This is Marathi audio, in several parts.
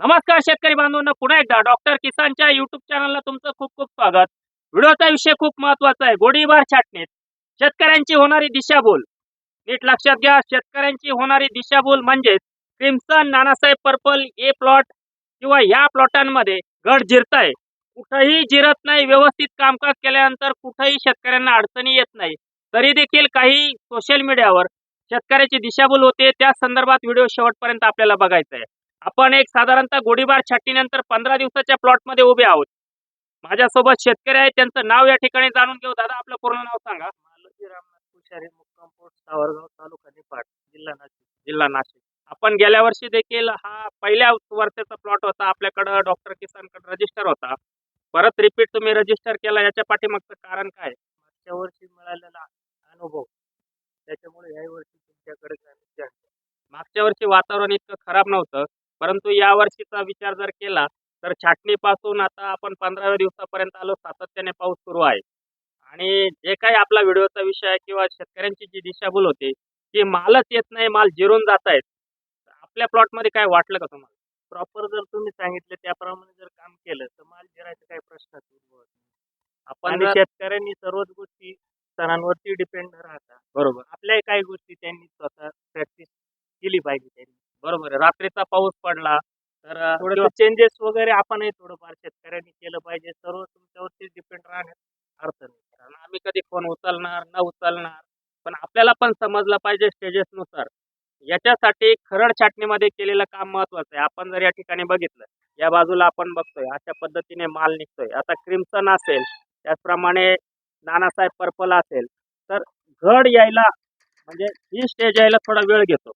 नमस्कार शेतकरी बांधवांना पुन्हा एकदा डॉक्टर किसानच्या युट्यूब चॅनलला तुमचं खूप खूप स्वागत. व्हिडिओचा विषय खूप महत्त्वाचा आहे गोडीबार छाटणीत. शेतकऱ्यांची होणारी दिशाभूल. नीट लक्षात घ्या शेतकऱ्यांची होणारी दिशाभूल म्हणजेच crimson Nanasaheb purple A plot किंवा या प्लॉटांमध्ये घड जिरताय. कुठंही जिरत नाही व्यवस्थित कामकाज केल्यानंतर कुठंही शेतकऱ्यांना अडचणी येत नाही. तरी देखील काही सोशल मीडियावर शेतकऱ्याची दिशाभूल होते त्या संदर्भात व्हिडिओ शेवटपर्यंत आपल्याला बघायचा आहे आपण एक साधारणतः गोळीबार छाटणीनंतर पंधरा दिवसाच्या प्लॉटमध्ये उभे आहोत. माझ्यासोबत शेतकरी आहेत त्यांचं नाव या ठिकाणी जाणून घेऊ. दादा आपलं पूर्ण नाव सांगा. मालोजी रामनाथ पुशारी मुक्काम पोस्ट सावरगाव तालुका निफाड जिल्हा नाशिक. जिल्हा नाशिक. आपण गेल्या वर्षी देखील हा पहिल्या वर्षाचा प्लॉट होता. आपल्याकडं डॉक्टर किसानकडे रजिस्टर होता. परत रिपीट तुम्ही रजिस्टर केला. याच्या पाठीमागचं कारण काय? मागच्या वर्षी मिळालेला अनुभव. त्याच्यामुळे याही वर्षी तुमच्याकडे आहे. मागच्या वर्षी वातावरण इतकं खराब नव्हतं. परंतु या वर्षीचा विचार जर केला तर छाटणीपासून आता आपण पंधराव्या दिवसापर्यंत आलो सातत्याने पाऊस सुरू आहे. आणि जे काही आपला व्हिडिओचा विषय आहे किंवा शेतकऱ्यांची जी दिशाभूल होती की मालच येत नाही माल जिरून जात आहेत. आपल्या प्लॉटमध्ये काय वाटलं का तुम्हाला? प्रॉपर जर तुम्ही सांगितलं त्याप्रमाणे जर काम केलं तर माल जिरायचा काही नाही. आपण शेतकऱ्यांनी सर्वच गोष्टी सणांवरती डिपेंड राहतात बरोबर. आपल्याही काही गोष्टी त्यांनी स्वतः प्रॅक्टिस केली पाहिजे त्यांनी. बरोबर आहे. रात्रीचा पाऊस पडला तर अं, थोडंसं चेंजेस वगैरे आपणही थोडंफार शेतकऱ्यांनी केलं पाहिजे. सर्व तुमच्यावरती डिपेंड राहण्यात अर्थ नाही. कारण आम्ही कधी फोन उचलणार न उचलणार पण आपल्याला पण समजलं पाहिजे स्टेजेसनुसार याच्यासाठी खरड छाटणीमध्ये केलेलं काम महत्वाचं आहे. आपण जर या ठिकाणी बघितलं या बाजूला आपण बघतोय अशा पद्धतीने माल निघतोय. आता क्रिम्सन असेल त्याचप्रमाणे नानासाहेब पर्पल असेल तर घड यायला म्हणजे ही स्टेज यायला थोडा वेळ घेतो.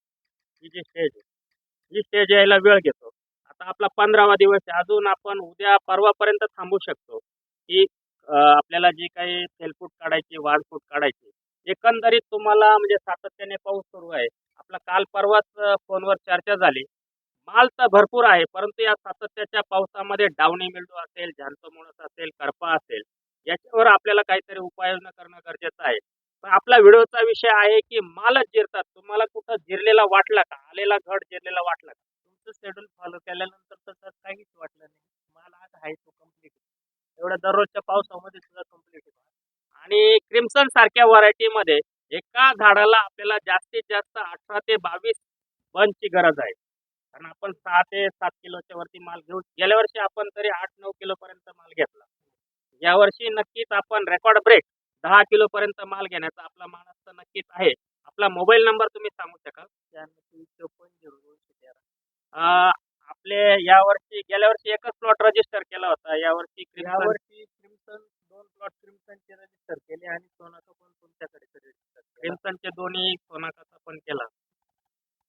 ही जी स्टेज आहे. ही स्टेज यायला वेळ घेतो. आता आपला पंधरावा दिवस आहे. अजून आपण उद्या परवापर्यंत थांबू शकतो. की आपल्याला जी काही सेलफूट काढायची वाढफूट काढायची एकंदरीत तुम्हाला म्हणजे सातत्याने पाऊस सुरू आहे. आपला काल परवाच फोनवर चर्चा झाली. माल तर भरपूर आहे परंतु या सातत्याच्या पावसामध्ये डावणी मिल्डो असेल झांतोमुळस असेल करपा असेल याच्यावर आपल्याला काहीतरी उपाययोजना करणं गरजेचं आहे. आपला व्हिडिओचा विषय आहे की मालच जिरतात. तुम्हाला कुठं जिरलेला वाटला का? आलेला घड जिरलेला वाटला का? तुमचं शेड्यूल फॉलो केल्यानंतर तर काहीच वाटलं नाही. माल आज आहे तो कंप्लीट एवढ्या दररोजच्या पावसामध्ये सुद्धा कंप्लीट आणि क्रिम्सन सारख्या व्हरायटीमध्ये एका झाडाला आपल्याला जास्तीत जास्त अठरा ते बावीस बनची गरज आहे. कारण आपण सहा ते सात किलोच्या वरती माल घेऊ गेल्या वर्षी आपण तरी आठ नऊ किलो पर्यंत माल घेतला. यावर्षी नक्कीच आपण रेकॉर्ड ब्रेक दहा किलो पर्यंत माल घेण्याचा आपला मानस तर नक्कीच आहे. आपला मोबाईल नंबर तुम्ही सांगू शकाल? आपले यावर्षी गेल्या वर्षी एकच प्लॉट रजिस्टर केला होता. क्रिम्सन यावर्षी क्रिम्सन दोन प्लॉट क्रिम्सनचे रजिस्टर केले आणि सोनाचं पण तुमच्याकडे रजिस्टर केलं. क्रिम्सनचे दोन्ही सोनाकाचा पण केला.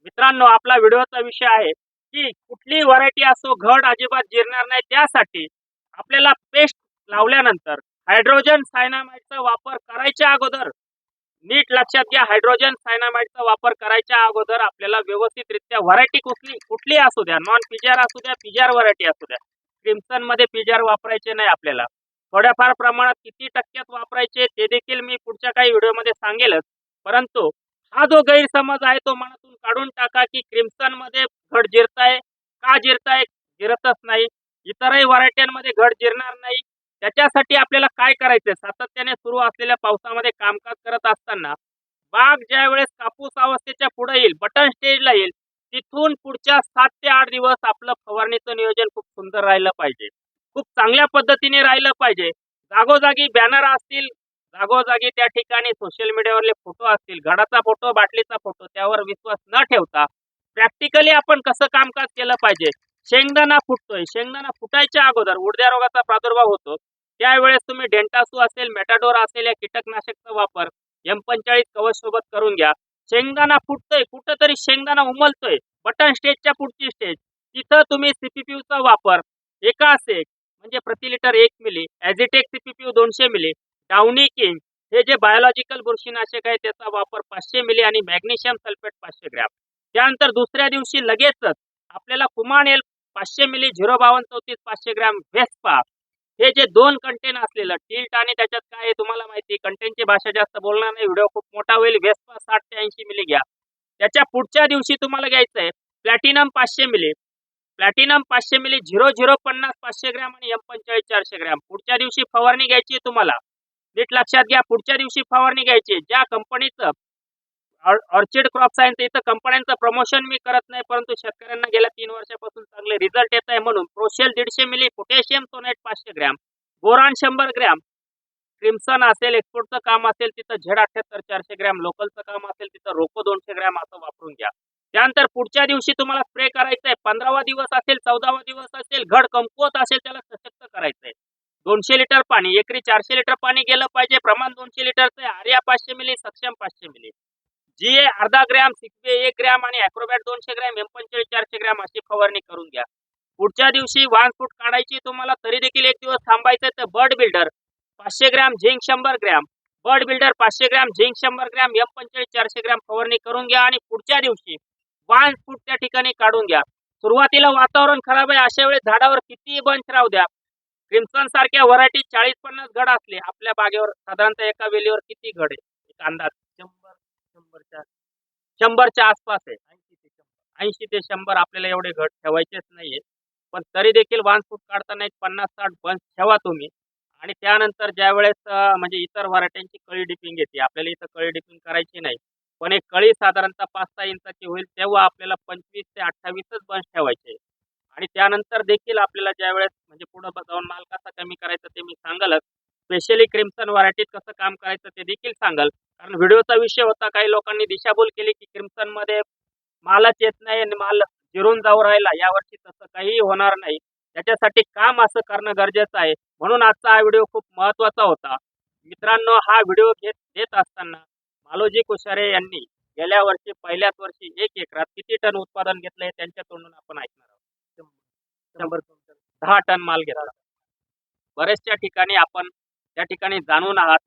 मित्रांनो आपला व्हिडिओचा विषय आहे की कुठली व्हरायटी असो घड अजिबात जिरणार नाही. त्यासाठी आपल्याला पेस्ट लावल्यानंतर हायड्रोजन सायनामाइडचा वापर करायच्या अगोदर नीट लक्षात घ्या हायड्रोजन सायनामाइडचा वापर करायच्या अगोदर आपल्याला व्यवस्थितरित्या व्हरायटी कुठली कुठली असू द्या नॉन पिजार असू द्या पिजार व्हरायटी असू द्या. क्रिम्सनमध्ये पिजार वापरायचे नाही आपल्याला. थोड्याफार प्रमाणात किती टक्क्यात वापरायचे ते देखील मी पुढच्या काही व्हिडिओमध्ये सांगेलच. परंतु हा जो गैरसमज आहे तो मनातून काढून टाका की क्रिम्सनमध्ये घड जिरताय का जिरताय जिरतच नाही. इतरही व्हरायट्यांमध्ये घड जिरणार नाही. त्याच्यासाठी आपल्याला काय करायचंय? सातत्याने सुरू असलेल्या पावसामध्ये कामकाज करत असताना बाग ज्या वेळेस कापूस अवस्थेच्या पुढे येईल बटन स्टेजला येईल तिथून पुढच्या सात ते आठ दिवस आपलं फवारणीचं नियोजन खूप सुंदर राहिलं पाहिजे. खूप चांगल्या पद्धतीने राहिलं पाहिजे. जागोजागी बॅनर असतील जागोजागी त्या ठिकाणी सोशल मीडियावरले फोटो असतील घडाचा फोटो बाटलीचा फोटो त्यावर विश्वास न ठेवता प्रॅक्टिकली आपण कसं कामकाज केलं पाहिजे? शेंगदाणा फुटतोय. शेंगदाणा फुटायच्या अगोदर उडद्या रोगाचा प्रादुर्भाव होतो. त्यावेळेस तुम्ही डेंटासू असेल मेटाडोर असेल या कीटकनाशकचा वापर एम पंचाळीस कवच सोबत करून घ्या. शेंगदाणा फुटतोय कुठंतरी शेंगदाणा उमलतोय. बटन स्टेजच्या पुढची स्टेज. तिथं तुम्ही सीपीपीयूचा वापर. एका एक म्हणजे प्रति लिटर एक मिली. ॲझिटेक सीपीपीयू दोनशे मिली. डाउनी किंग हे जे बायोलॉजिकल बुरशीनाशक आहे त्याचा वापर पाचशे मिली आणि मॅग्नेशियम सल्फेट पाचशे ग्रॅम. त्यानंतर दुसऱ्या दिवशी लगेचच आपल्याला कुमान एल पाचशे मिली झिरो बावन्न चौतीस पाचशे ग्रॅम वेस्पा हे जे दोन कंटेन असलेलं टिल्ट आणि त्याच्यात काय तुम्हाला माहिती कंटेनची भाषा जास्त बोलणार नाही. व्हिडिओ खूप मोठा होईल. वेस्पा साठ ते ऐंशी मिली घ्या. त्याच्या पुढच्या दिवशी तुम्हाला घ्यायचं आहे. प्लॅटिनम पाचशे मिली प्लॅटिनम पाचशे मिली झिरो झिरो पन्नास पाचशे ग्रॅम आणि एम पंचेचाळीस चारशे ग्रॅम. पुढच्या दिवशी फवारणी घ्यायची तुम्हाला. नीट लक्षात घ्या. पुढच्या दिवशी फवारणी घ्यायची ज्या कंपनीचं ऑर्चिड क्रॉप सायन्स इथं कंपन्यांचं प्रमोशन मी करत नाही परंतु शेतकऱ्यांना गेल्या तीन वर्षापासून चांगले रिझल्ट येत आहे म्हणून प्रोशेल दीडशे मिली पोटॅशियम सोनेट पाचशे ग्रॅम बोरान शंभर ग्रॅम क्रिम्सन असेल एक्सपोर्टचं काम असेल तिथं झेड अठ्याहत्तर चारशे ग्रॅम लोकलचं काम असेल तिथं रोको दोनशे ग्रॅम असं वापरून घ्या. त्यानंतर पुढच्या दिवशी तुम्हाला स्प्रे करायचंय आहे पंधरावा दिवस असेल चौदावा दिवस असेल घड कमकुवत असेल त्याला सशक्त करायचं आहे. दोनशे लिटर पाणी एकरी चारशे लिटर पाणी गेलं पाहिजे प्रमाण दोनशे लिटरचं आहे आर्या पाचशे मिली सक्षम पाचशे मिली. जी अर्धा ग्रॅम सिक्वे एक ग्रॅम आणि अॅक्रोबॅट दोनशे ग्रॅम एम पंचेचाळीस चारशे ग्रॅम अशी फवारणी करून घ्या. पुढच्या दिवशी वाहन फूट काढायची तुम्हाला तरी देखील एक दिवस थांबायचं तर बर्ड बिल्डर पाचशे ग्रॅम झिंक शंभर ग्रॅम. बर्ड बिल्डर पाचशे ग्रॅम झिंक शंभर ग्रॅम एम पंचेचाळीस चारशे ग्रॅम फवारणी करून घ्या आणि पुढच्या दिवशी वाहन फूट त्या ठिकाणी काढून घ्या. सुरुवातीला वातावरण खराब आहे अशा वेळेस झाडावर कितीही बंच राहू द्या. क्रिम्सन सारख्या व्हरायटी चाळीस पन्नास घड असले आपल्या बागेवर साधारणतः एका वेलीवर किती घड आहे एक अंदाज. शंभरच्या शंभरच्या आसपास आहे. ऐंशी ते शंभर. ऐंशी ते शंभर आपल्याला एवढे घट ठेवायचेच नाहीये. पण तरी देखील वाहन फूट काढताना एक पन्नास साठ बंच ठेवा तुम्ही. आणि त्यानंतर ज्या वेळेस म्हणजे इतर व्हरायट्यांची कळी डिपिंग येते. आपल्याला इथं कळी डिपिंग करायची नाही. पण एक कळी साधारणतः पाच सहा इंचाची होईल तेव्हा आपल्याला पंचवीस ते अठ्ठावीसच बंच ठेवायचे. आणि त्यानंतर देखील आपल्याला ज्या वेळेस म्हणजे पुढं जाऊन माल कसा कमी करायचा ते मी सांगालच. स्पेशली क्रिम्सन व्हरायटीत कसं काम करायचं ते देखील सांगाल. कारण व्हिडिओचा विषय होता काही लोकांनी दिशाभूल केली की क्रिम्सनमध्ये मालच येत नाही आणि माल जिरून जाऊ राहिला. यावर्षी तसं काहीही होणार नाही. त्याच्यासाठी काम असं करणं गरजेचं आहे. म्हणून आजचा हा व्हिडिओ खूप महत्त्वाचा होता. मित्रांनो हा व्हिडिओ घेत देत असताना मालोजी कुशारे यांनी गेल्या वर्षी पहिल्याच वर्षी एक एकरात किती टन उत्पादन घेतलंय त्यांच्या तोंडून आपण ऐकणार आहोत. शंभर दहा टन माल घेतला. बऱ्याचशा ठिकाणी आपण त्या ठिकाणी जाणून आहात.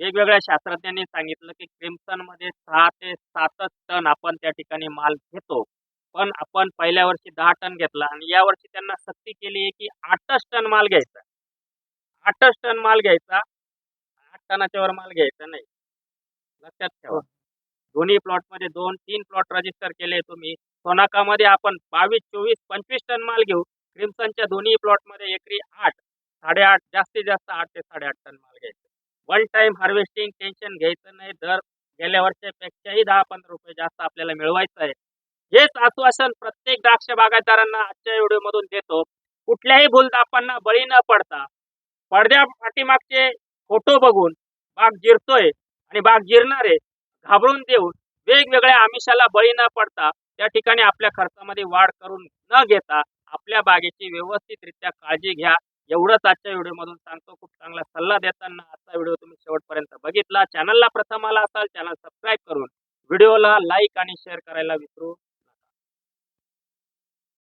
वेगवेगळ्या शास्त्रज्ञांनी सांगितलं की क्रिम्सनमध्ये सहा ते सातच टन आपण त्या ठिकाणी माल घेतो. पण आपण पहिल्या वर्षी दहा टन घेतला आणि या वर्षी त्यांना सक्ती केली आहे की आठच टन माल घ्यायचा. आठच टन माल घ्यायचा आठ टनाच्या वर माल घ्यायचा नाही. लक्षात ठेवा. दोन्ही प्लॉटमध्ये दोन तीन प्लॉट रजिस्टर केले तुम्ही. सोनाकामध्ये आपण बावीस चोवीस पंचवीस टन माल घेऊ. क्रिम्सनच्या दोन्ही प्लॉटमध्ये एकरी आठ. साडेआठ जास्तीत जास्त आठ ते साडेआठ टन माल घ्यायचा. वन टाइम हार्वेस्टिंग टेन्शन घ्यायचं नाही. दर गेल्या वर्षापेक्षाही दहा पंधरा रुपये जास्त आपल्याला मिळवायचं आहे. हेच आश्वासन प्रत्येक द्राक्ष बागायतदारांना आजच्या व्हिडिओ मधून देतो. कुठल्याही भूलदापांना बळी न पडता पडद्या पाठीमागचे फोटो बघून बाग जिरतोय आणि बाग जिरणार आहे घाबरून देऊन वेगवेगळ्या आमिषाला बळी न पडता त्या ठिकाणी आपल्या खर्चामध्ये वाढ करून न घेता आपल्या बागेची व्यवस्थितरित्या काळजी घ्या. एवढंच आजच्या व्हिडिओमधून सांगतो. खूप चांगला सल्ला देताना आजचा व्हिडिओ तुम्ही शेवटपर्यंत बघितला. चॅनलला प्रथम आला असाल चॅनल सबस्क्राईब करून व्हिडिओला लाईक आणि शेअर करायला विसरू